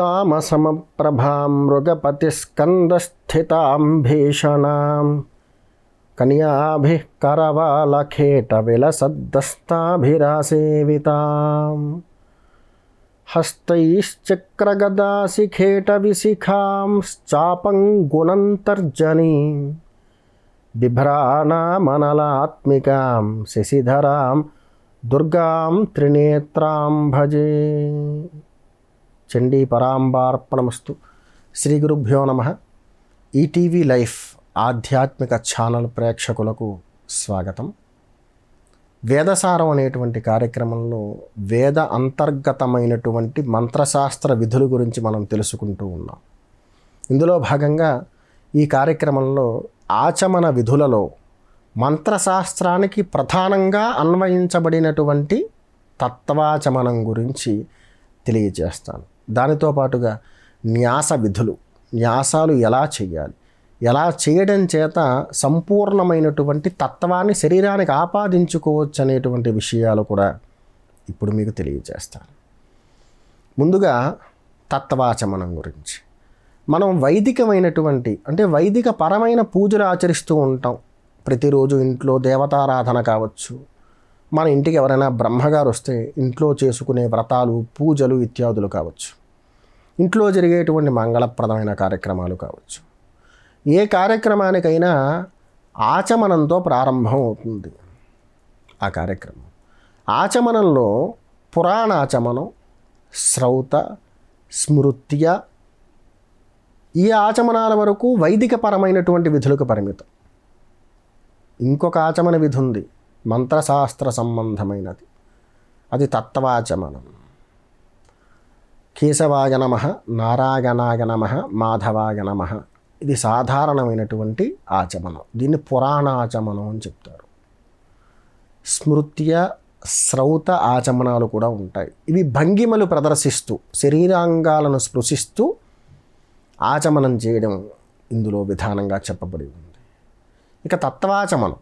విద్యుద్దామసమప్రభాం మృగపతిస్కందస్థితాం భీషణాం కన్యాభిः करवालखेटविलसद्दस्ताभिरासेवितां हस्तैश्चक्रगदाशिखेटविशिखांश्चापं गुणन्तर्जनीं बिभ्राणामनलात्मिकां శశిధరాం దుర్గాం త్రినేత్రాం భజే చండీ పరాంబార్పణమస్తు శ్రీ గురుభ్యో నమ. ETV life ఆధ్యాత్మిక ఛానల్ ప్రేక్షకులకు స్వాగతం. వేదసారం అనేటువంటి కార్యక్రమంలో వేద అంతర్గతమైనటువంటి మంత్రశాస్త్ర విధుల గురించి మనం తెలుసుకుంటూ ఉన్నాం. ఇందులో భాగంగా ఈ కార్యక్రమంలో ఆచమన విధులలో మంత్రశాస్త్రానికి ప్రధానంగా అన్వయించబడినటువంటి తత్వాచమనం గురించి తెలియజేస్తాను. దానితో పాటుగా న్యాస విధులు న్యాసాలు ఎలా చేయాలి ఎలా చేయడం చేత సంపూర్ణమైనటువంటి తత్వాన్ని శరీరానికి ఆపాదించుకోవచ్చు అనేటువంటి విషయాలు కూడా ఇప్పుడు మీకు తెలియజేస్తాను. ముందుగా తత్వాచమనం గురించి. మనం వైదికమైనటువంటి అంటే వైదిక పరమైన పూజలు ఆచరిస్తూ ఉంటాం. ప్రతిరోజు ఇంట్లో దేవతారాధన కావచ్చు మన ఇంటికి ఎవరైనా బ్రహ్మగారు వస్తే ఇంట్లో చేసుకునే వ్రతాలు పూజలు ఇత్యాదులు కావచ్చు. ఇంట్లో జరిగేటువంటి మంగళప్రదమైన కార్యక్రమాలు కావచ్చు. ఏ కార్యక్రమానికైనా ఆచమనంతో ప్రారంభం అవుతుంది ఆ కార్యక్రమం. ఆచమనంలో పురాణాచమనం శ్రౌత స్మృత్య ఈ ఆచమనాల వరకు వైదికపరమైనటువంటి విధులకు పరిమితం. ఇంకొక ఆచమన విధి ఉంది మంత్రశాస్త్ర సంబంధమైనది అది తత్వాచమనం. కేశవాయ నమ నారాయణాయ నమ మాధవాయ నమ. ఇది సాధారణమైనటువంటి ఆచమనం. దీన్ని పురాణాచమనం అని చెప్తారు. స్మృత్య శ్రౌత ఆచమనాలు కూడా ఉంటాయి. ఇవి భంగిమలు ప్రదర్శిస్తూ శరీరాంగాలను స్పృశిస్తూ ఆచమనం చేయడం ఇందులో విధానంగా చెప్పబడి ఉంది. ఇక తత్వాచమనం.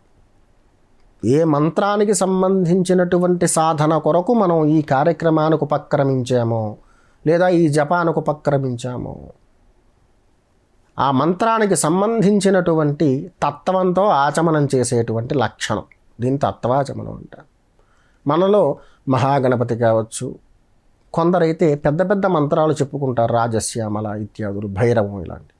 ఏ మంత్రానికి సంబంధించినటువంటి సాధన కొరకు మనం ఈ కార్యక్రమానికి ఉపక్రమించామో లేదా ఈ జపానికి ఉపక్రమించామో. ఆ మంత్రానికి సంబంధించినటువంటి తత్వంతో ఆచమనం చేసేటువంటి లక్షణం. దీన్ని తత్వాచమనం అంటారు మనలో మహాగణపతి కావచ్చు కొందరైతే పెద్ద పెద్ద మంత్రాలు చెప్పుకుంటారు రాజశ్యామల ఇత్యాదులు భైరవం ఇలాంటి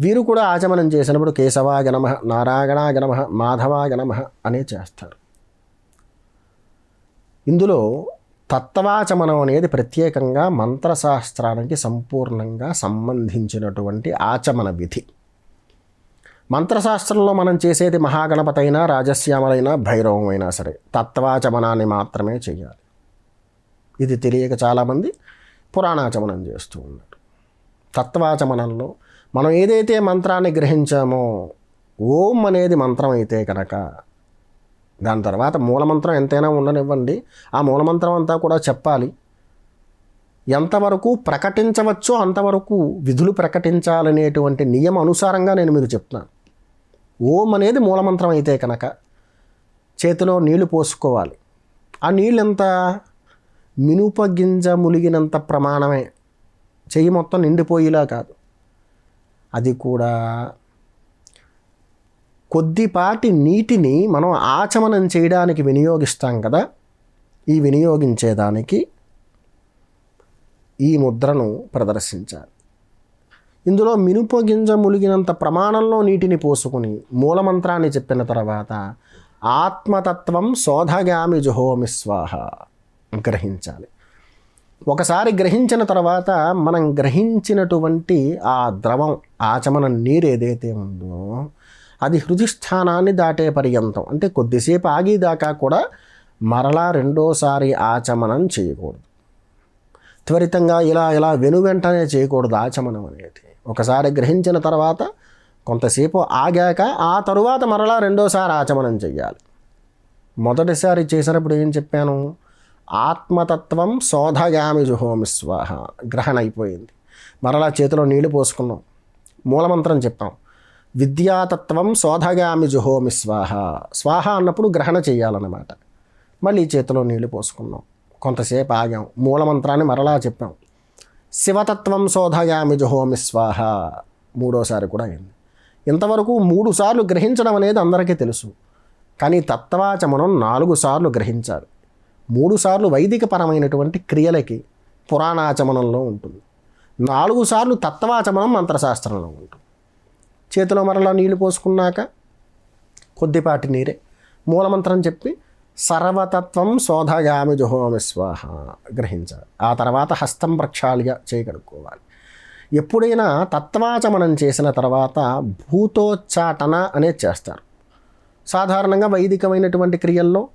వీరు కూడా ఆచమనం చేసినప్పుడు కేశవా నమ నారాయణాగ నమ మాధవా నమ అనే చేస్తారు. ఇందులో తత్వాచమనం అనేది ప్రత్యేకంగా మంత్రశాస్త్రానికి సంపూర్ణంగా సంబంధించినటువంటి ఆచమన విధి. మంత్రశాస్త్రంలో మనం చేసేది మహాగణపతైనా రాజశ్యామలైనా భైరవం అయినా సరే తత్వాచమనాన్ని మాత్రమే చేయాలి. ఇది తెలియక చాలామంది పురాణాచమనం చేస్తూ ఉన్నారు. తత్వాచమనంలో మనం ఏదైతే మంత్రాన్ని గ్రహించామో ఓం అనేది మంత్రం అయితే కనుక దాని తర్వాత మూలమంత్రం ఎంతైనా ఉండనివ్వండి. ఆ మూలమంత్రం అంతా కూడా చెప్పాలి. ఎంతవరకు ప్రకటించవచ్చో అంతవరకు విధులు ప్రకటించాలనేటువంటి నియమ అనుసారంగా నేను మీకు చెప్తున్నాను. ఓం అనేది మూలమంత్రం అయితే కనుక చేతిలో నీళ్ళు పోసుకోవాలి. ఆ నీళ్ళు ఎంత మినుప గింజ ములిగినంత ప్రమాణమే. చెయ్యి మొత్తం నిండిపోయేలా కాదు. అది కూడా కొద్దిపాటి నీటిని మనం ఆచమనం చేయడానికి వినియోగిస్తాం కదా. ఈ వినియోగించేదానికి ఈ ముద్రను ప్రదర్శించాలి. ఇందులో మినుప గింజ ములిగినంత ప్రమాణంలో నీటిని పోసుకుని మూలమంత్రాన్ని చెప్పిన తర్వాత ఆత్మతత్వం శోధగామి జుహోమి స్వాహ గ్రహించాలి. ఒకసారి గ్రహించిన తర్వాత మనం గ్రహించినటువంటి ఆ ద్రవం ఆచమన నీరు ఏదైతే ఉందో అది హృదిస్థానాన్ని దాటే పర్యంతం. అంటే కొద్దిసేపు ఆగేదాకా కూడా మరలా రెండోసారి ఆచమనం చేయకూడదు. త్వరితంగా ఇలా ఇలా వెను వెంటనే చేయకూడదు ఆచమనం అనేది. ఒకసారి గ్రహించిన తర్వాత కొంతసేపు ఆగాక ఆ తరువాత మరలా రెండోసారి ఆచమనం చెయ్యాలి. మొదటిసారి చేసినప్పుడు ఏం చెప్పాను? ఆత్మతత్వం శోధగామి జుహోమి స్వాహ. గ్రహణ అయిపోయింది. మరలా చేతిలో నీళ్ళు పోసుకున్నాం. మూలమంత్రం చెప్పాం. విద్యాతత్వం శోధగామి జుహోమి స్వాహ. స్వాహ అన్నప్పుడు గ్రహణ చేయాలన్నమాట. మళ్ళీ చేతిలో నీళ్ళు పోసుకున్నాం. కొంతసేపు ఆగాం. మూలమంత్రాన్ని మరలా చెప్పాం. శివతత్వం శోధయామి జుహోమి స్వాహ. మూడోసారి కూడా అయింది. ఇంతవరకు మూడు సార్లు గ్రహించడం అనేది అందరికీ తెలుసు. కానీ తత్వాచమనం నాలుగు సార్లు గ్రహించాలి. మూడు సార్లు వైదిక పరమైనటువంటి క్రియలకి పురాణాచమనంలో ఉంటుంది. నాలుగు సార్లు తత్వాచమనం మంత్రశాస్త్రంలో ఉంటుంది. చేతిలో మరలా నీళ్ళు పోసుకున్నాక కొద్దిపాటి నీరే మూలమంత్రం చెప్పి సర్వతత్వం శోధగామి జుహోమి స్వాహ గ్రహించాలి. ఆ తర్వాత హస్తం ప్రక్షాళిగా చేయగలుక్కోవాలి ఎప్పుడైనా తత్వాచమనం చేసిన తర్వాత భూతోచ్చాటన అనేది చేస్తారు. సాధారణంగా వైదికమైనటువంటి క్రియల్లో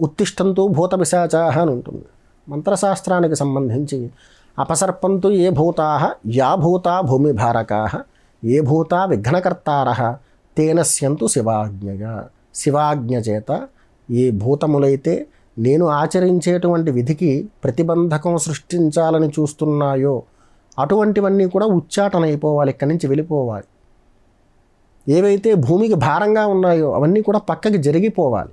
ఉత్తిష్టంతో భూత పిశాచాహ అని ఉంటుంది. మంత్రశాస్త్రానికి సంబంధించి అపసర్పంతు ఏ భూతా యా భూతా భూమిభారకా ఏ భూతా విఘ్నకర్తార తేనస్యంతు శివాజ్ఞగా శివాజ్ఞ చేత ఏ భూతములైతే నేను ఆచరించేటువంటి విధికి ప్రతిబంధకం సృష్టించాలని చూస్తున్నాయో అటువంటివన్నీ కూడా ఉచ్చాటనైపోవాలి ఇక్కడి నుంచి వెళ్ళిపోవాలి. ఏవైతే భూమికి భారంగా ఉన్నాయో అవన్నీ కూడా పక్కకి జరిగిపోవాలి.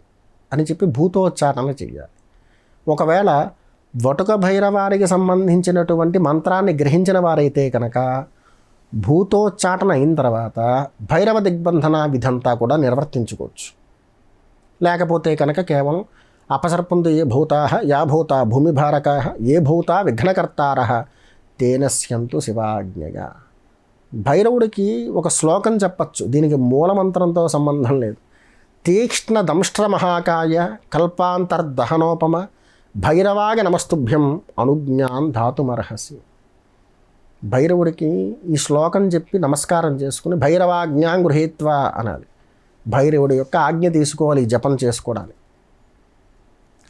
అని చెప్పి భూతోచ్చారణ చేయాలి ఒకవేళ వటుక భైరవారికి సంబంధించినటువంటి మంత్రాన్ని గ్రహించిన వారైతే కనుక భూతోచ్చాటన అయిన తర్వాత భైరవ దిగ్బంధన విధంతా కూడా నిర్వర్తించుకోవచ్చు. లేకపోతే కనుక కేవలం అపసర్పంతు ఏ భూతా యా భూతా భూమిభారకా ఏ భూతా విఘ్నకర్తార తేనస్యంతు శివాజ్ఞగా. భైరవుడికి ఒక శ్లోకం చెప్పచ్చు. దీనికి మూలమంత్రంతో సంబంధం లేదు. తీక్ష్ణ దంష్ట్రమహాకాయ కల్పాంతర్దహనోపమ భైరవాగ నమస్తుభ్యం అనుజ్ఞాన్ ధాతుమర్హసి. భైరవుడికి ఈ శ్లోకం చెప్పి నమస్కారం చేసుకుని భైరవాజ్ఞాం గృహీత్వ అనాలి. భైరవుడి యొక్క ఆజ్ఞ తీసుకోవాలి ఈ జపం చేసుకోవడానికి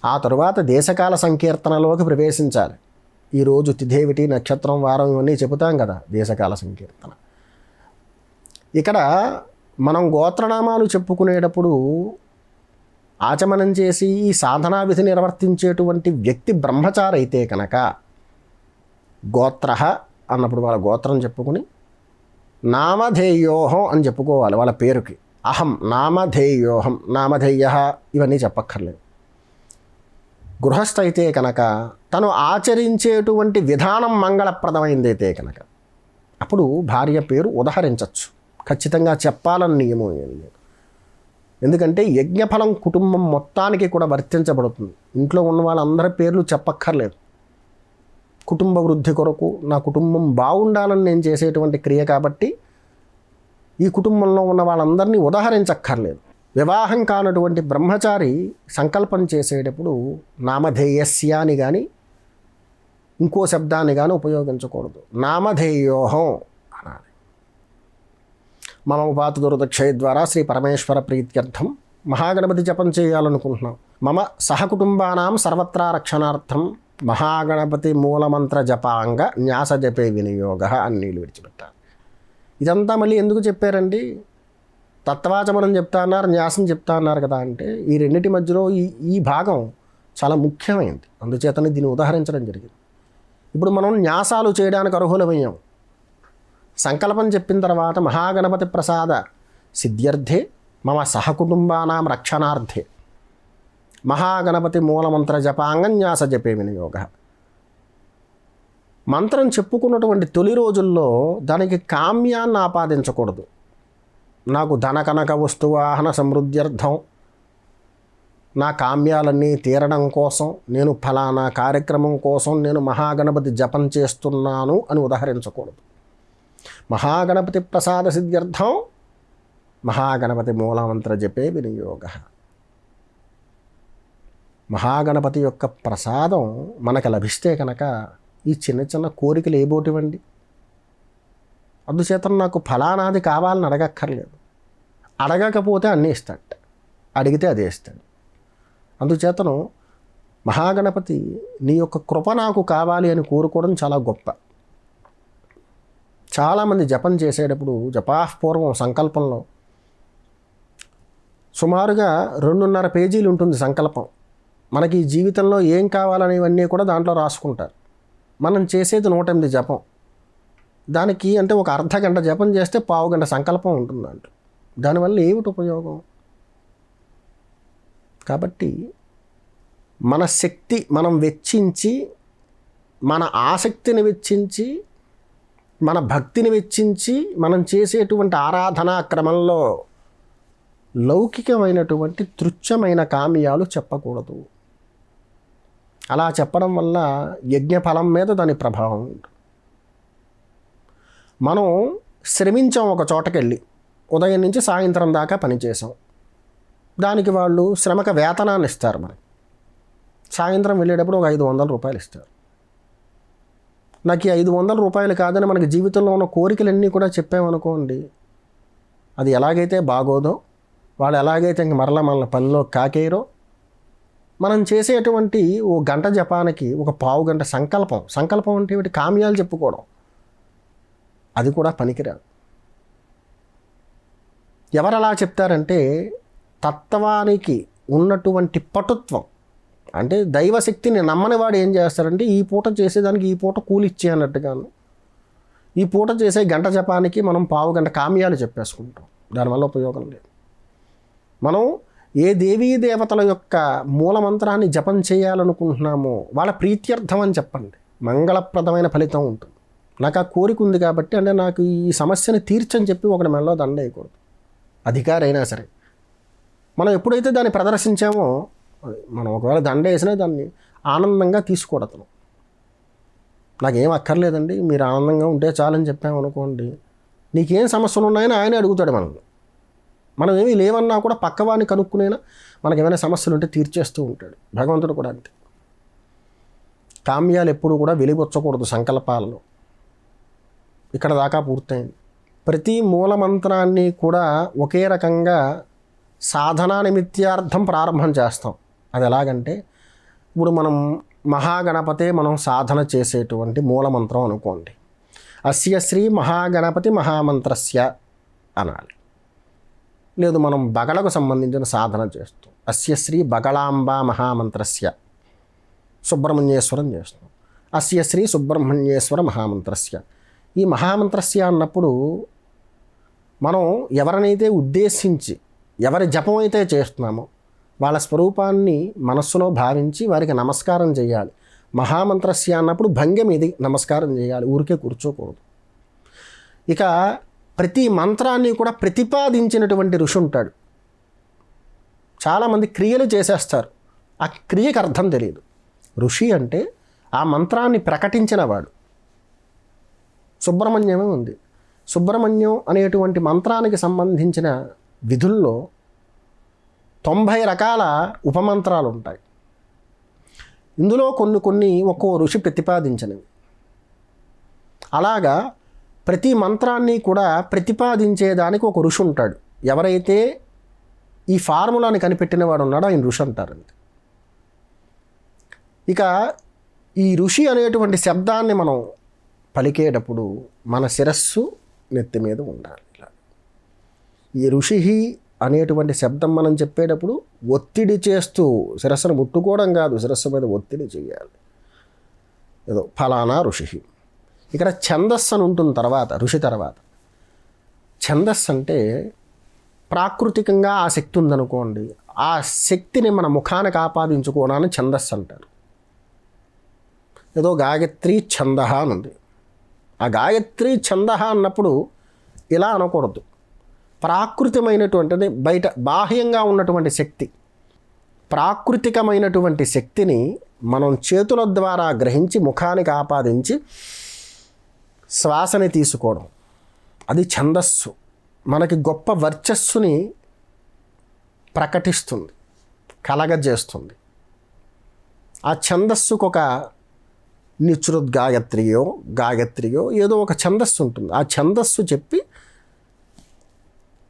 ఆ తరువాత దేశకాల సంకీర్తనలోకి ప్రవేశించాలి. ఈరోజు తిథేవిటి నక్షత్రం వారం ఇవన్నీ చెబుతాం కదా దేశకాల సంకీర్తన. ఇక్కడ మనం గోత్రనామాలు చెప్పుకునేటప్పుడు ఆచమనం చేసి ఈ సాధనా విధి నిర్వర్తించేటువంటి వ్యక్తి బ్రహ్మచారి అయితే కనుక గోత్ర అన్నప్పుడు వాళ్ళ గోత్రం చెప్పుకుని నామధేయోహం అని చెప్పుకోవాలి వాళ్ళ పేరుకి. అహం నామధేయోహం నామధేయ ఇవన్నీ చెప్పక్కర్లేదు. గృహస్థ అయితే కనుక తను ఆచరించేటువంటి విధానం మంగళప్రదమైందైతే కనుక అప్పుడు భార్య పేరు ఉదహరించవచ్చు ఖచ్చితంగా చెప్పాలని నియమం ఏం లేదు. ఎందుకంటే యజ్ఞఫలం కుటుంబం మొత్తానికి కూడా వర్తించబడుతుంది. ఇంట్లో ఉన్న వాళ్ళందరి పేర్లు చెప్పక్కర్లేదు. కుటుంబ వృద్ధి కొరకు నా కుటుంబం బాగుండాలని నేను చేసేటువంటి క్రియ కాబట్టి ఈ కుటుంబంలో ఉన్న వాళ్ళందరినీ ఉదాహరించక్కర్లేదు. వివాహం కానటువంటి బ్రహ్మచారి సంకల్పం చేసేటప్పుడు నామధేయస్య అని కానీ ఇంకో శబ్దాన్ని కానీ ఉపయోగించకూడదు. నామధేయోహం. మమ ఉపాత దురదక్షయ ద్వారా శ్రీ పరమేశ్వర ప్రీత్యర్థం. మహాగణపతి జపం చేయాలనుకుంటున్నాం. మమ సహకుటుంబానాం సర్వత్రా రక్షణార్థం. మహాగణపతి మూలమంత్ర జపాంగ న్యాస జపే వినియోగ అని నీళ్ళు విడిచిపెట్టారు. ఇదంతా మళ్ళీ ఎందుకు చెప్పారండి? తత్వాచమనం చెప్తా అన్నారు న్యాసం చెప్తా అన్నారు కదా అంటే ఈ రెండింటి మధ్యలో ఈ ఈ భాగం చాలా ముఖ్యమైనది అందుచేతనే దీన్ని ఉదాహరించడం జరిగింది. ఇప్పుడు మనం న్యాసాలు చేయడానికి అర్హులమయ్యాం. సంకల్పం చెప్పిన తర్వాత మహాగణపతి ప్రసాద సిద్ధ్యర్థే మమ సహకుటుంబానాం రక్షణార్థే. మహాగణపతి మూలమంత్ర జపాంగన్యాస జపే వినియోగ. మంత్రం చెప్పుకున్నటువంటి తొలి రోజుల్లో దానికి కామ్యాన్ని ఆపాదించకూడదు. నాకు ధన కనక వస్తువాహన సమృద్ధ్యర్థం. నా కామ్యాలన్నీ తీరడం కోసం నేను ఫలానా కార్యక్రమం కోసం నేను మహాగణపతి జపం చేస్తున్నాను అని ఉదహరించకూడదు. మహాగణపతి ప్రసాద సిద్ధ్యర్థం మహాగణపతి మూలమంత్ర జపే వినియోగ. మహాగణపతి యొక్క ప్రసాదం మనకు లభిస్తే కనుక ఈ చిన్న చిన్న కోరికలు ఏబోటివండి అందుచేత నాకు ఫలానాది కావాలని అడగక్కర్లేదు. అడగకపోతే అన్నీ ఇస్తాడు అడిగితే అదే ఇస్తాడు అందుచేతను మహాగణపతి నీ యొక్క కృప నాకు కావాలి అని కోరుకోవడం చాలా గొప్ప. చాలామంది జపం చేసేటప్పుడు జపాపూర్వం సంకల్పంలో సుమారుగా రెండున్నర పేజీలు ఉంటుంది సంకల్పం. మనకి జీవితంలో ఏం కావాలనేవన్నీ కూడా దాంట్లో రాసుకుంటారు. మనం చేసేది నూట ఎనిమిది జపం. దానికి అంటే ఒక అర్ధ గంట జపం చేస్తే పావు గంట సంకల్పం ఉంటుందంట. దానివల్ల ఏమిటి ఉపయోగం? కాబట్టి మన శక్తి మనం వెచ్చించి మన ఆసక్తిని వెచ్చించి మన భక్తిని వెచ్చించి మనం చేసేటువంటి ఆరాధనా క్రమంలో లౌకికమైనటువంటి తృచ్ఛమైన కామ్యాలు చెప్పకూడదు. అలా చెప్పడం వల్ల యజ్ఞఫలం మీద దాని ప్రభావం ఉంటుంది. మనం శ్రమించాం ఒక చోటకెళ్ళి ఉదయం నుంచి సాయంత్రం దాకా పనిచేసాం దానికి వాళ్ళు శ్రమక వేతనాన్ని ఇస్తారు మనకి. సాయంత్రం వెళ్ళేటప్పుడు ఒక ఐదు వందల రూపాయలు ఇస్తారు. నాకు ఈ ఐదు వందల రూపాయలు కాదని మనకి జీవితంలో ఉన్న కోరికలన్నీ కూడా చెప్పామనుకోండి అది ఎలాగైతే బాగోదో వాళ్ళు ఎలాగైతే ఇంక మరలా మన పనిలో కాకేయరో మనం చేసేటువంటి ఓ గంట జపానికి ఒక పావు గంట సంకల్పం. సంకల్పం అంటే ఏమిటి? కామ్యాలు చెప్పుకోవడం. అది కూడా పనికిరాదు. ఎవరు అలా చెప్తారంటే తత్వానికి ఉన్నటువంటి పటుత్వం అంటే దైవశక్తిని నమ్మని వాడు ఏం చేస్తారంటే ఈ పూట చేసేదానికి ఈ పూట కూలిచ్చే అన్నట్టుగాను. ఈ పూట చేసే గంట జపానికి మనం పావు గంట కామ్యాలు చెప్పేసుకుంటాం. దానివల్ల ఉపయోగం లేదు. మనం ఏ దేవీ దేవతల యొక్క మూలమంత్రాన్ని జపం చేయాలనుకుంటున్నామో వాళ్ళ ప్రీత్యర్థం అని చెప్పండి. మంగళప్రదమైన ఫలితం ఉంటుంది. నాకు ఆ కోరిక ఉంది కాబట్టి అంటే నాకు ఈ సమస్యని తీర్చని చెప్పి ఒకటి మెడలో దండ వేయకూడదు. అధికారైనా సరే. మనం ఎప్పుడైతే దాన్ని ప్రదర్శించామో మనం ఒకవేళ దండ వేసినా దాన్ని ఆనందంగా తీసుకోవడతను నాకేం అక్కర్లేదండి మీరు ఆనందంగా ఉంటే చాలని చెప్పాము అనుకోండి. నీకేం సమస్యలు ఉన్నాయని ఆయన అడుగుతాడు మనల్ని. మనం ఏమీ లేవన్నా కూడా పక్కవాడిని కనుక్కునేనా మనకి ఏమైనా సమస్యలు ఉంటే తీర్చేస్తూ ఉంటాడు. భగవంతుడు కూడా అంతే. కామ్యాలు ఎప్పుడు కూడా వెలిగొచ్చకూడదు సంకల్పాలలో. ఇక్కడ దాకా పూర్తయింది. ప్రతి మూలమంత్రాన్ని కూడా ఒకే రకంగా సాధనా నిమిత్యార్థం ప్రారంభం చేస్తాం. అది ఎలాగంటే ఇప్పుడు మనం మహాగణపతే మనం సాధన చేసేటువంటి మూలమంత్రం అనుకోండి. అస్య శ్రీ మహాగణపతి మహామంత్రస్య అనాలి. లేదు మనం బగళకు సంబంధించిన సాధన చేస్తాం. అస్య శ్రీ బగళాంబ మహామంత్రస్య సుబ్రహ్మణ్యేశ్వరం చేస్తాం. అస్య శ్రీ సుబ్రహ్మణ్యేశ్వర మహామంత్రస్య. ఈ మహామంత్రస్య అన్నప్పుడు మనం ఎవరినైతే ఉద్దేశించి ఎవరి జపం అయితే చేస్తున్నామో వాళ్ళ స్వరూపాన్ని మనస్సులో భావించి వారికి నమస్కారం చేయాలి. మహామంత్రస్య అన్నప్పుడు భంగం ఇది నమస్కారం చేయాలి. ఊరికే కూర్చోకూడదు. ఇక ప్రతి మంత్రాన్ని కూడా ప్రతిపాదించినటువంటి ఋషి ఉంటాడు. చాలామంది క్రియలు చేసేస్తారు. ఆ క్రియకు అర్థం తెలియదు. ఋషి అంటే ఆ మంత్రాన్ని ప్రకటించిన వాడు. సుబ్రహ్మణ్యమే ఉంది. సుబ్రహ్మణ్యం అనేటువంటి మంత్రానికి సంబంధించిన విధుల్లో తొంభై రకాల ఉపమంత్రాలు ఉంటాయి ఇందులో కొన్ని కొన్ని ఒక్కో ఋషి ప్రతిపాదించినవి. అలాగా ప్రతి మంత్రాన్ని కూడా ప్రతిపాదించేదానికి ఒక ఋషి ఉంటాడు. ఎవరైతే ఈ ఫార్ములాని కనిపెట్టిన వాడు ఉన్నాడో ఆయన ఋషి అంటారండి ఇక ఈ ఋషి అనేటువంటి శబ్దాన్ని మనం పలికేటప్పుడు మన శిరస్సు నెత్తి మీద ఉండాలి ఇలా. ఈ ఋషి అనేటువంటి శబ్దం మనం చెప్పేటప్పుడు ఒత్తిడి చేస్తూ శిరస్సును ముట్టుకోవడం కాదు శిరస్సు మీద ఒత్తిడి చేయాలి. ఏదో ఫలానా ఋషి. ఇక్కడ ఛందస్సు అని ఉంటుంది తర్వాత ఋషి తర్వాత. ఛందస్సు అంటే ప్రాకృతికంగా ఆ శక్తి ఉందనుకోండి ఆ శక్తిని మన ముఖానికి ఆపాదించుకోవడాన్ని ఛందస్సు అంటారు. ఏదో గాయత్రి ఛంద అని ఉంది. ఆ గాయత్రి ఛంద అన్నప్పుడు ఇలా అనకూడదు. ప్రాకృతిమైనటువంటిది బయట బాహ్యంగా ఉన్నటువంటి శక్తి. ప్రాకృతికమైనటువంటి శక్తిని మనం చేతుల ద్వారా గ్రహించి ముఖానికి ఆపాదించి శ్వాసని తీసుకోవడం. అది ఛందస్సు. మనకి గొప్ప వర్చస్సుని ప్రకటిస్తుంది కలగజేస్తుంది. ఆ ఛందస్సుకు ఒక నిచృద్ గాయత్రియో గాయత్రియో ఏదో ఒక ఛందస్సు ఉంటుంది. ఆ ఛందస్సు చెప్పి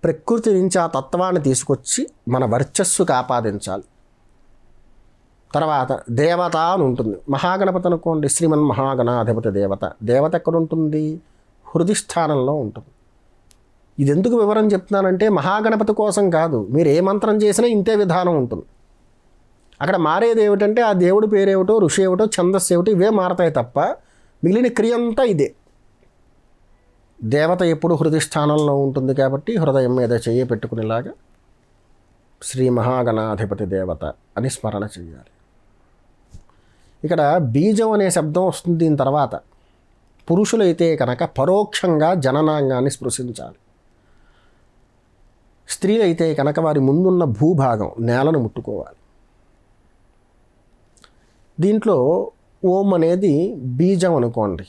ప్రకృతి నుంచి ఆ తత్వాన్ని తీసుకొచ్చి మన వర్చస్సుకు ఆపాదించాలి తర్వాత దేవత అని ఉంటుంది. మహాగణపతి అనుకోండి శ్రీమన్ మహాగణాధిపతి దేవత. దేవత ఎక్కడ ఉంటుంది హృది స్థానంలో ఉంటుంది. ఇది ఎందుకు వివరం చెప్తున్నానంటే మహాగణపతి కోసం కాదు. మీరు ఏ మంత్రం చేసినా ఇంతే విధానం ఉంటుంది. అక్కడ మారేది ఏమిటంటే ఆ దేవుడి పేరేమిటో ఋషి ఏమిటో ఛందస్సు ఏమిటో ఇవే మారతాయి తప్ప మిగిలిన క్రియ అంతా ఇదే. దేవత ఎప్పుడు హృదయ స్థానంలో ఉంటుంది కాబట్టి హృదయం మీద చెయ్యి పెట్టుకునేలాగా శ్రీ మహాగణాధిపతి దేవత అని స్మరణ చేయాలి ఇక్కడ బీజం అనే శబ్దం వస్తుంది దీని తర్వాత. పురుషులైతే కనుక పరోక్షంగా జననాంగాన్ని స్పృశించాలి. స్త్రీలైతే కనుక వారి ముందున్న భూభాగం నేలను ముట్టుకోవాలి. దీంట్లో ఓం అనేది బీజం అనుకోండి.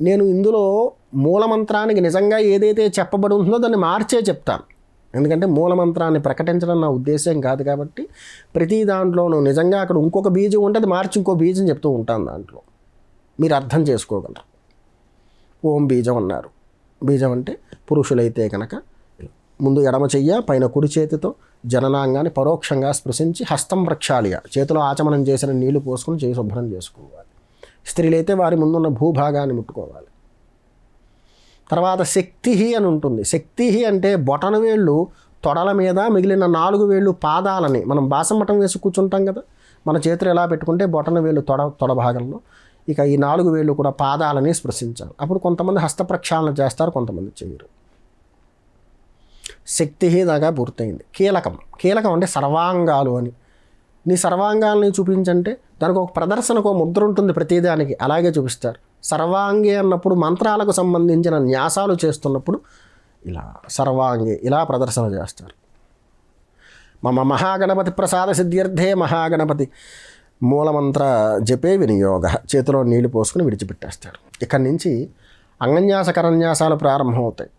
నేను ఇందులో మూలమంత్రానికి నిజంగా ఏదైతే చెప్పబడి ఉంటుందో దాన్ని మార్చే చెప్తాను. ఎందుకంటే మూలమంత్రాన్ని ప్రకటించడం నా ఉద్దేశం కాదు కాబట్టి ప్రతి దాంట్లోనూ నిజంగా అక్కడ ఇంకొక బీజం ఉంటే అది మార్చి ఇంకో బీజం చెప్తూ ఉంటాను దాంట్లో. మీరు అర్థం చేసుకోగలరు. ఓం బీజం అన్నారు. బీజం అంటే పురుషులైతే కనుక ముందు ఎడమ చెయ్య పైన కుడి చేతితో జననాంగాన్ని పరోక్షంగా స్పృశించి హస్తం ప్రక్షాళియ. చేతిలో ఆచమనం చేసిన నీళ్ళు పోసుకొని చేయి శుభ్రం చేసుకోవాలి. స్త్రీలైతే వారి ముందున్న భూభాగాన్ని ముట్టుకోవాలి. తర్వాత శక్తి అని ఉంటుంది. శక్తి అంటే బొటన వేళ్ళు తొడల మీద మిగిలిన నాలుగు వేళ్ళు పాదాలని మనం బాసమటం వేసి కూర్చుంటాం కదా? మన చేతులు ఎలా పెట్టుకుంటే బొటన వేళ్ళు తొడ తొడ భాగంలో? ఇక ఈ నాలుగు వేళ్ళు కూడా పాదాలని స్పృశించాలి. అప్పుడు కొంతమంది హస్త ప్రక్షాళన చేస్తారు కొంతమంది చేయరు. శక్తిహీనగా పూర్తయింది. కీలకం. కీలకం అంటే సర్వాంగాలు అని. నీ సర్వాంగాల్ని చూపించంటే దానికి ఒక ప్రదర్శనకు ఒక ముద్ర ఉంటుంది ప్రతిదానికి. అలాగే చూపిస్తారు. సర్వాంగి అన్నప్పుడు మంత్రాలకు సంబంధించిన న్యాసాలు చేస్తున్నప్పుడు ఇలా సర్వాంగి ఇలా ప్రదర్శన చేస్తారు. మమ మహాగణపతి ప్రసాద సిద్ధ్యర్థే మహాగణపతి మూలమంత్ర జపే వినియోగ చేతిలో నీళ్ళు పోసుకుని విడిచిపెట్టేస్తారు. ఇక్కడి నుంచి అంగన్యాస కరన్యాసాలు ప్రారంభమవుతాయి.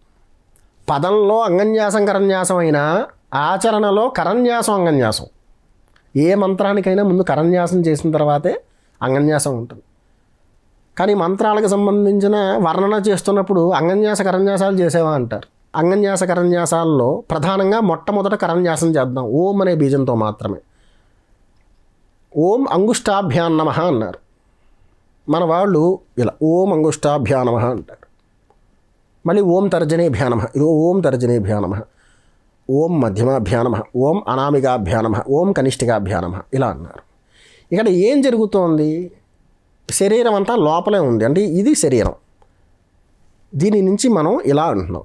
పదంలో అంగన్యాసం కరన్యాసం అయినా ఆచరణలో కరన్యాసం అంగన్యాసం. ఏ మంత్రానికైనా ముందు కరన్యాసం చేసిన తర్వాతే అంగన్యాసం ఉంటుంది. కానీ మంత్రాలకు సంబంధించిన వర్ణన చేస్తున్నప్పుడు అంగన్యాస కరన్యాసాలు చేసేవా అంటారు? అంగన్యాస కరన్యాసాల్లో ప్రధానంగా మొట్టమొదట కరన్యాసం చేద్దాం. ఓం అనే బీజంతో మాత్రమే. ఓం అంగుష్టాభ్యాన్నమ అన్నారు. మన వాళ్ళు ఇలా ఓం అంగుష్టాభ్యానమ అంటారు. మళ్ళీ ఓం తర్జనే భ్యానమ ఇది ఓం తర్జనే భ్యానమ ఓం మధ్యమాభ్యానమ ఓం అనామికాభ్యానమ ఓం కనిష్ఠికాభ్యానమ ఇలా అన్నారు. ఇక్కడ ఏం జరుగుతోంది? శరీరం అంతా లోపలే ఉంది. అంటే ఇది శరీరం. దీని నుంచి మనం ఇలా అంటున్నాం.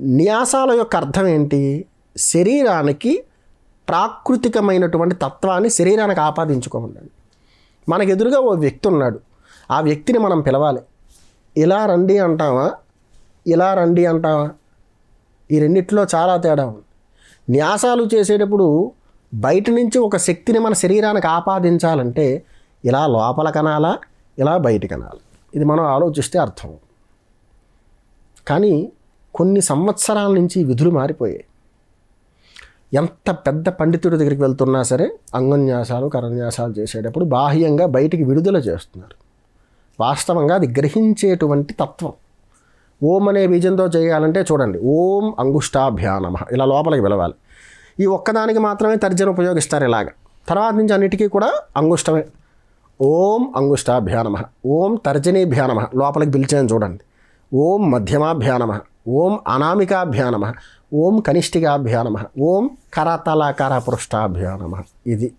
న్యాసాల యొక్క అర్థం ఏంటి? శరీరానికి ప్రాకృతికమైనటువంటి తత్వాన్ని శరీరానికి ఆపాదించుకోమండి మనకు ఎదురుగా ఓ వ్యక్తి ఉన్నాడు. ఆ వ్యక్తిని మనం పిలవాలి. ఇలా రండి అంటావా? ఇలా రండి అంటావా? ఈ రెండిట్లో చాలా తేడా ఉంది. న్యాసాలు చేసేటప్పుడు బయట నుంచి ఒక శక్తిని మన శరీరానికి ఆపాదించాలంటే ఇలా లోపల కనాలా ఇలా బయట కనాలి. ఇది మనం ఆలోచిస్తే అర్థం. కానీ కొన్ని సంవత్సరాల నుంచి విధులు మారిపోయాయి. ఎంత పెద్ద పండితుడి దగ్గరికి వెళ్తున్నా సరే అంగన్యాసాలు కరన్యాసాలు చేసేటప్పుడు బాహ్యంగా బయటికి విడుదల చేస్తున్నారు. వాస్తవంగా అది గ్రహించేటువంటి తత్వం. ఓం అనే బీజంతో చేయాలంటే చూడండి ఓం అంగుష్టాభ్యానమ ఇలా లోపలికి పిలవాలి ఈ ఒక్కదానికి మాత్రమే తర్జన ఉపయోగిస్తారు ఇలాగ. తర్వాత నుంచి అన్నిటికీ కూడా అంగుష్టమే. ఓం అంగుష్టాభ్యానమ ఓం తర్జనీభ్యానమ లోపలికి పిలిచాను చూడండి. ఓం మధ్యమాభ్యానమ ఓం అనామికాభ్యానమ ఓం కనిష్ఠికాభ్యానమ ఓం కరతలాకార పృష్టాభ్యానమ ఇది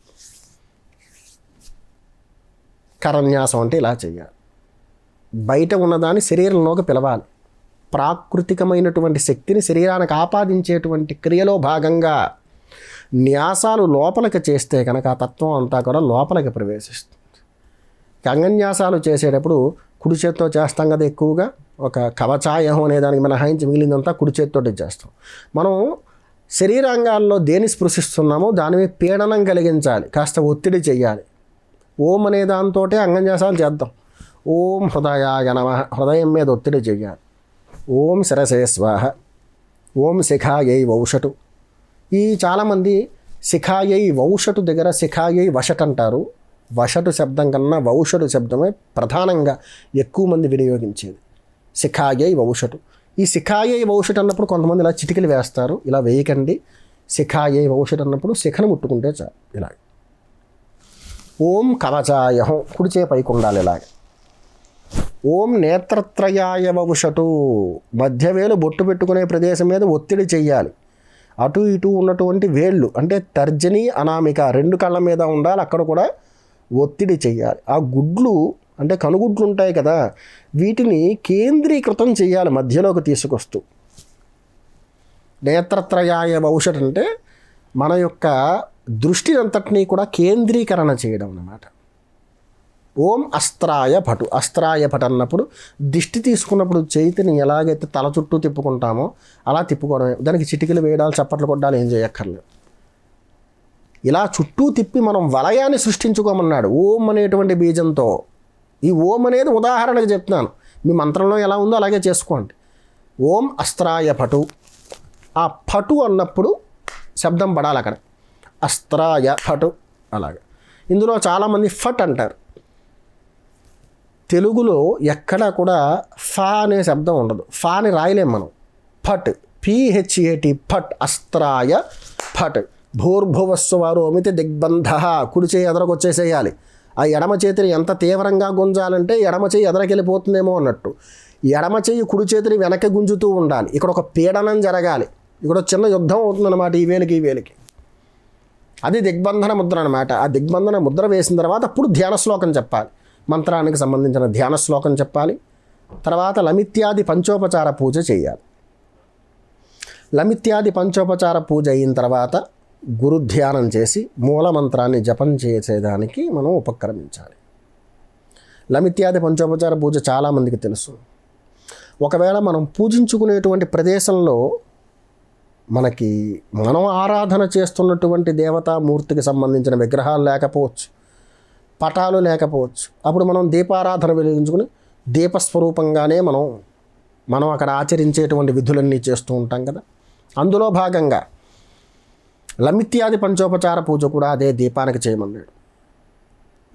కరన్యాసం అంటే ఇలా చేయాలి. బయట ఉన్నదాన్ని శరీరంలోకి పిలవాలి. ప్రాకృతికమైనటువంటి శక్తిని శరీరానికి ఆపాదించేటువంటి క్రియలో భాగంగా న్యాసాలు లోపలికి చేస్తే కనుక ఆ తత్వం అంతా కూడా లోపలికి ప్రవేశిస్తుంది. అంగన్యాసాలు చేసేటప్పుడు కుడి చేత్తో చేస్తాం కదా ఎక్కువగా ఒక కవచాయహం అనే దానికి మినహాయించి మిగిలిందంతా కుడి చేతితోటి చేస్తాం. మనం శరీరాంగాల్లో దేని స్పృశిస్తున్నామో దాని మీద పీడనం కలిగించాలి కాస్త ఒత్తిడి చేయాలి ఓం అనే దాంతో అంగన్యాసాలు చేద్దాం. ఓం హృదయాయ నమ హృదయం మీద ఒత్తిడి చేయాలి ఓం శిరసే స్వాహ ఓం శిఖాయై వౌషటు. ఈ చాలామంది శిఖాయై వౌషటు దగ్గర శిఖాయై వషట్ అంటారు. వషటు శబ్దం కన్నా వౌషటు శబ్దమే ప్రధానంగా ఎక్కువ మంది వినియోగించేది. శిఖాయై వౌషటు. ఈ శిఖాయై వౌషట్ అన్నప్పుడు కొంతమంది ఇలా చిటికలు వేస్తారు. ఇలా వేయకండి. శిఖాయై వౌషట్ అన్నప్పుడు శిఖను ముట్టుకుంటే చాలు. ఇలా ఓం కవచాయహం కుడిచే పైకి ఉండాలి ఇలాగే. ఓం నేత్రత్రయాయ వవుషటు మధ్యవేలు బొట్టు పెట్టుకునే ప్రదేశం మీద ఒత్తిడి చేయాలి అటు ఇటు ఉన్నటువంటి వేళ్ళు అంటే తర్జని అనామిక రెండు కళ్ళ మీద ఉండాలి. అక్కడ కూడా ఒత్తిడి చేయాలి ఆ గుడ్లు అంటే కనుగుడ్లు ఉంటాయి కదా వీటిని కేంద్రీకృతం చేయాలి మధ్యలోకి తీసుకొస్తూ. నేత్రత్రయాయ భవిష్యత్ అంటే మన యొక్క దృష్టి అంతటినీ కూడా కేంద్రీకరణ చేయడం అన్నమాట. ఓం అస్త్రాయ భటు అస్త్రాయ భట్ అన్నప్పుడు దిష్టి తీసుకున్నప్పుడు చేతిని ఎలాగైతే తల చుట్టూ తిప్పుకుంటామో అలా తిప్పుకోవడమే. దానికి చిటికలు వేయడాలు చప్పట్లు కొట్టాలి ఏం చేయక్కర్లేదు. ఇలా చుట్టూ తిప్పి మనం వలయాన్ని సృష్టించుకోమన్నాడు ఓం అనేటువంటి బీజంతో. ఈ ఓం అనేది ఉదాహరణకు చెప్తున్నాను. మీ మంత్రంలో ఎలా ఉందో అలాగే చేసుకోండి. ఓం అస్త్రాయ పటు. ఆ పటు అన్నప్పుడు శబ్దం పడాలి అక్కడ. అస్త్రాయ పటు. అలాగే. ఇందులో చాలామంది ఫట్ అంటారు. తెలుగులో ఎక్కడా కూడా ఫా అనే శబ్దం ఉండదు. ఫా అని రాయలేం మనం. ఫట్. పిహెచ్ఏటి ఫట్. అస్త్రాయ ఫట్. భూర్భువస్వారు అమితి దిగ్బంధ. కుడి చేయి ఎదరకొచ్చేసేయాలి ఆ ఎడమ చేతిని ఎంత తీవ్రంగా గుంజాలంటే ఎడమ చేయి ఎదరకెళ్ళిపోతుందేమో అన్నట్టు. ఎడమ చేయి కుడి చేతిని వెనక్కి గుంజుతూ ఉండాలి. ఇక్కడ ఒక పీడనం జరగాలి. ఇక్కడ చిన్న యుద్ధం అవుతుందన్నమాట ఈ వేలికి ఈ వేలికి. అది దిగ్బంధన ముద్ర అనమాట ఆ దిగ్బంధన ముద్ర వేసిన తర్వాత అప్పుడు ధ్యాన శ్లోకం చెప్పాలి. మంత్రానికి సంబంధించిన ధ్యాన శ్లోకం చెప్పాలి. తర్వాత లమిత్యాది పంచోపచార పూజ చేయాలి. లమిత్యాది పంచోపచార పూజ అయిన తర్వాత గురు ధ్యానం చేసి మూల మంత్రాన్ని జపం చేసేదానికి మనం ఉపక్రమించాలి. లమిత్యాది పంచోపచార పూజ చాలామందికి తెలుసు. ఒకవేళ మనం పూజించుకునేటువంటి ప్రదేశంలో మనకి మనం ఆరాధన చేస్తున్నటువంటి దేవతామూర్తికి సంబంధించిన విగ్రహాలు లేకపోవచ్చు. పటాలు లేకపోవచ్చు. అప్పుడు మనం దీపారాధన వెలిగించుకుని దీపస్వరూపంగానే మనం మనం అక్కడ ఆచరించేటువంటి విధులన్నీ చేస్తూ ఉంటాం కదా. అందులో భాగంగా లమిత్యాది పంచోపచార పూజ కూడా అదే దీపానికి చేయమన్నాడు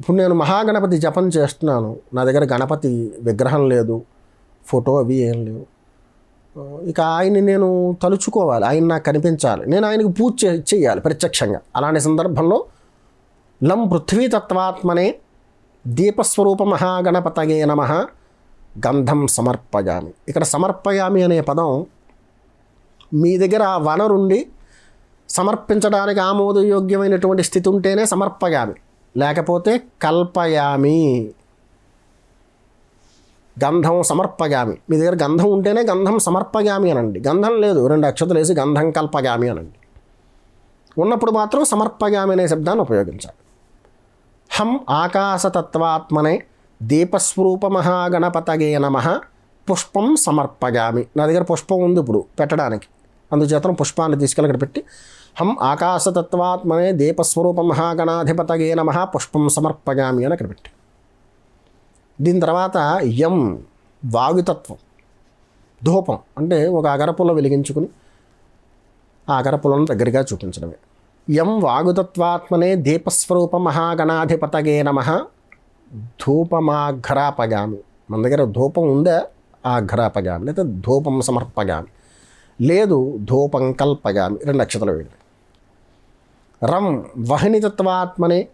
ఇప్పుడు నేను మహాగణపతి జపం చేస్తున్నాను. నా దగ్గర గణపతి విగ్రహం లేదు ఫోటో అవి ఏం లేవు. ఇక ఆయన్ని నేను తలుచుకోవాలి ఆయన నాకు కనిపించాలి. నేను ఆయనకు పూజ చేయాలి ప్రత్యక్షంగా. అలాంటి సందర్భంలో లం పృథ్వీతత్వాత్మనే దీపస్వరూప మహాగణపతయే నమ గంధం సమర్పయామి ఇక్కడ సమర్పయామి అనే పదం మీ దగ్గర ఆ వనరుండి సమర్పించడానికి ఆమోదయోగ్యమైనటువంటి స్థితి ఉంటేనే సమర్పయామి లేకపోతే కల్పయామి. గంధం సమర్పగామి మీ దగ్గర గంధం ఉంటేనే గంధం సమర్పగామి అనండి. గంధం లేదు రెండు అక్షతలు వేసి గంధం కల్పగామి అనండి. ఉన్నప్పుడు మాత్రం సమర్పగామి అనే శబ్దాన్ని ఉపయోగించాలి. హం ఆకాశతత్వాత్మనే దీపస్వరూప మహాగణపతగే నమ పుష్పం సమర్పయామి. నా దగ్గర పుష్పం ఉంది ఇప్పుడు పెట్టడానికి. అందుచేత పుష్పాన్ని తీసుకెళ్ళి అక్కడ పెట్టి హం ఆకాశతత్వాత్మనే దీపస్వరూప మహాగణాధిపతగే నమ పుష్పం సమర్పయామి అని అక్కడ పెట్టి. దీని తర్వాత యం వాయుతత్వం. ధూపం అంటే ఒక అగరపుల్ల వెలిగించుకుని ఆ అగరపులను దగ్గరగా చూపించడమే. యం వాగుతత్వాత్మనే దీపస్వరూప మహాగణాధిపతగే నమ. ధూపమాఘ్రాపగామి. మన దగ్గర ధూపం ఉందా? ఆఘ్రాపగామి. లేదా ధూపం సమర్పగామి. లేదు ధూపం కల్పగామి. రెండు నక్షత్రాలు వేయండి రం వహినితత్వాత్మనే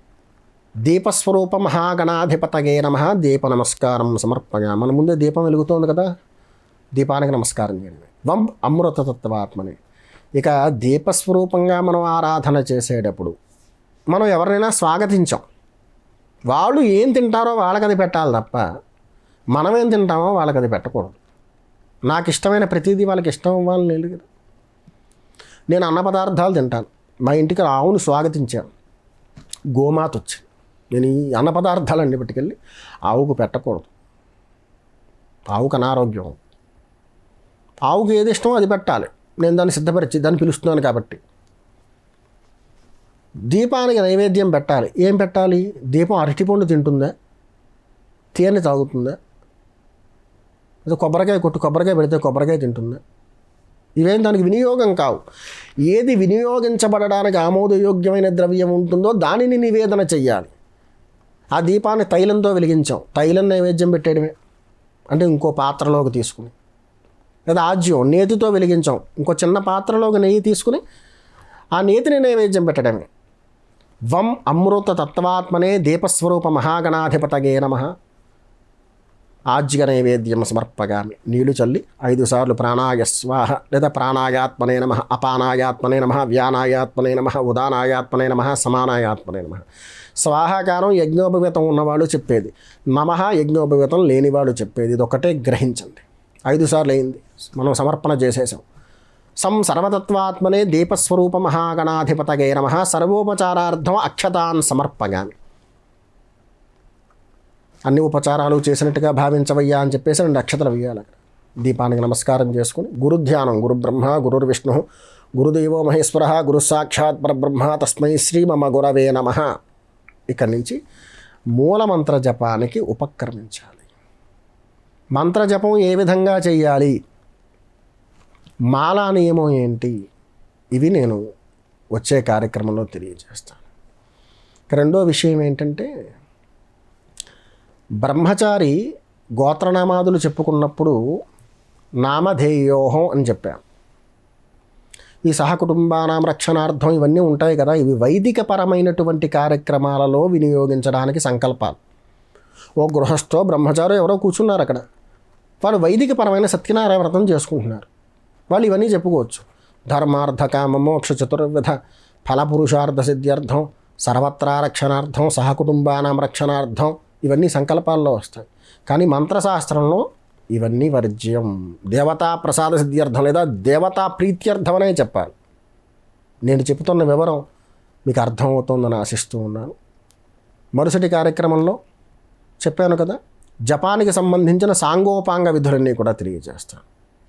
దీపస్వరూప మహాగణాధిపతగే నమ. దీప నమస్కారం సమర్పగా మన ముందే దీపం వెలుగుతోంది కదా? దీపానికి నమస్కారం చేయండి వం అమృతతత్వాత్మని. ఇక దీపస్వరూపంగా మనం ఆరాధన చేసేటప్పుడు మనం ఎవరినైనా స్వాగతించాం. వాళ్ళు ఏం తింటారో వాళ్ళకి అది పెట్టాలి తప్ప మనం ఏం తింటామో వాళ్ళకి అది పెట్టకూడదు. నాకు ఇష్టమైన ప్రతిదీ వాళ్ళకి ఇష్టం అవ్వాలని లేదు కదా. నేను అన్న పదార్థాలు తింటాను. మా ఇంటికి ఆవును స్వాగతించాను. గోమాత వచ్చింది. నేను ఈ అన్న పదార్థాలన్నీ పట్టుకెళ్ళి ఆవుకు పెట్టకూడదు. ఆవుకు అనారోగ్యం ఆవుకు ఏది ఇష్టమో అది పెట్టాలి. నేను దాన్ని సిద్ధపరిచి దాన్ని పిలుస్తున్నాను కాబట్టి. దీపానికి నైవేద్యం పెట్టాలి. ఏం పెట్టాలి? దీపం అరటిపండు తింటుందా? తేనె తాగుతుందా? లేదా కొబ్బరికాయ కొట్టు కొబ్బరికాయ పెడితే కొబ్బరికాయ తింటుందా? ఇవేం దానికి వినియోగం కావు. ఏది వినియోగించబడడానికి ఆమోదయోగ్యమైన ద్రవ్యం ఉంటుందో దానిని నివేదన చెయ్యాలి. ఆ దీపాన్ని తైలంతో వెలిగించాం. తైలం నైవేద్యం పెట్టేయడమే. అంటే ఇంకో పాత్రలోకి తీసుకుని. లేదా ఆజ్యం నేతితో వెలిగించాం. ఇంకో చిన్న పాత్రలోకి నెయ్యి తీసుకుని ఆ నేతిని నైవేద్యం పెట్టడమే వం అమృత తత్వాత్మనే దీపస్వరూప మహాగణాధిపతగే నమ. ఆజ్య నైవేద్యం సమర్పగామి. నీళ్ళు చల్లి ఐదు సార్లు ప్రాణాయ స్వాహ లేదా ప్రాణాయాత్మనే నమ అపానాయాత్మనే నమ వ్యానాయాత్మనే నమ ఉదానాయాత్మనే నమ సమానాయాత్మనే నమ. స్వాహాకారం యజ్ఞోపవేతం ఉన్నవాళ్ళు చెప్పేది. నమ యజ్ఞోపవేతం లేనివాడు చెప్పేది. ఇది ఒకటే గ్రహించండి. ఐదు సార్లు అయింది మనం సమర్పణ చేసేసాం సం సర్వతత్వాత్మనే దీపస్వరూప మహాగణాధిపతగే నమ. సర్వోపచారార్థం అక్షతాన్ సమర్పగామి అన్ని ఉపచారాలు చేసినట్టుగా భావించవయ్యా అని చెప్పేసి రెండు అక్షతలు వేయాలి అక్కడ. దీపానికి నమస్కారం చేసుకుని గురుధ్యానం గురుబ్రహ్మ గురు బ్రహ్మ గురుర్ విష్ణు గురుదేవో మహేశ్వర గురు సాక్షాత్ పరబ్రహ్మ తస్మై శ్రీ మమ గురవే నమ. ఇక్కడి నుంచి మూలమంత్ర జపానికి ఉపక్రమించాలి. మంత్రజపం ఏ విధంగా చేయాలి మాలా నియమం ఏంటి? ఇవి నేను వచ్చే కార్యక్రమంలో తెలియజేస్తాను. రెండో విషయం ఏంటంటే బ్రహ్మచారి గోత్రనామాదులు చెప్పుకున్నప్పుడు నామధేయోహం అని చెప్పాను ఈ సహకుటుంబానాం రక్షణార్థం ఇవన్నీ ఉంటాయి కదా ఇవి వైదిక పరమైనటువంటి కార్యక్రమాలలో వినియోగించడానికి సంకల్పాలు. ఓ గృహస్థో బ్రహ్మచారో ఎవరో కూర్చున్నారు అక్కడ. వాళ్ళు వైదిక పరమైన సత్యనారాయణ వ్రతం చేసుకుంటున్నారు. వాళ్ళు ఇవన్నీ చెప్పుకోవచ్చు. ధర్మార్థ కామ మోక్ష చతుర్విధ ఫలపురుషార్థ సిద్ధ్యర్థం సర్వత్రా రక్షణార్థం సహకుటుంబానం రక్షణార్థం ఇవన్నీ సంకల్పాల్లో వస్తాయి. కానీ మంత్రశాస్త్రంలో ఇవన్నీ వర్జ్యం. దేవతా ప్రసాద సిద్ధ్యర్థం లేదా దేవతా ప్రీత్యర్థం అనే చెప్పాలి. నేను చెబుతున్న వివరం మీకు అర్థమవుతోందని ఆశిస్తూ ఉన్నాను. మరుసటి కార్యక్రమంలో చెప్పాను కదా? జపానికి సంబంధించిన సాంగోపాంగ విధులన్నీ కూడా తెలియజేస్తాను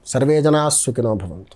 సర్వే జనా సుఖినో భవంతు.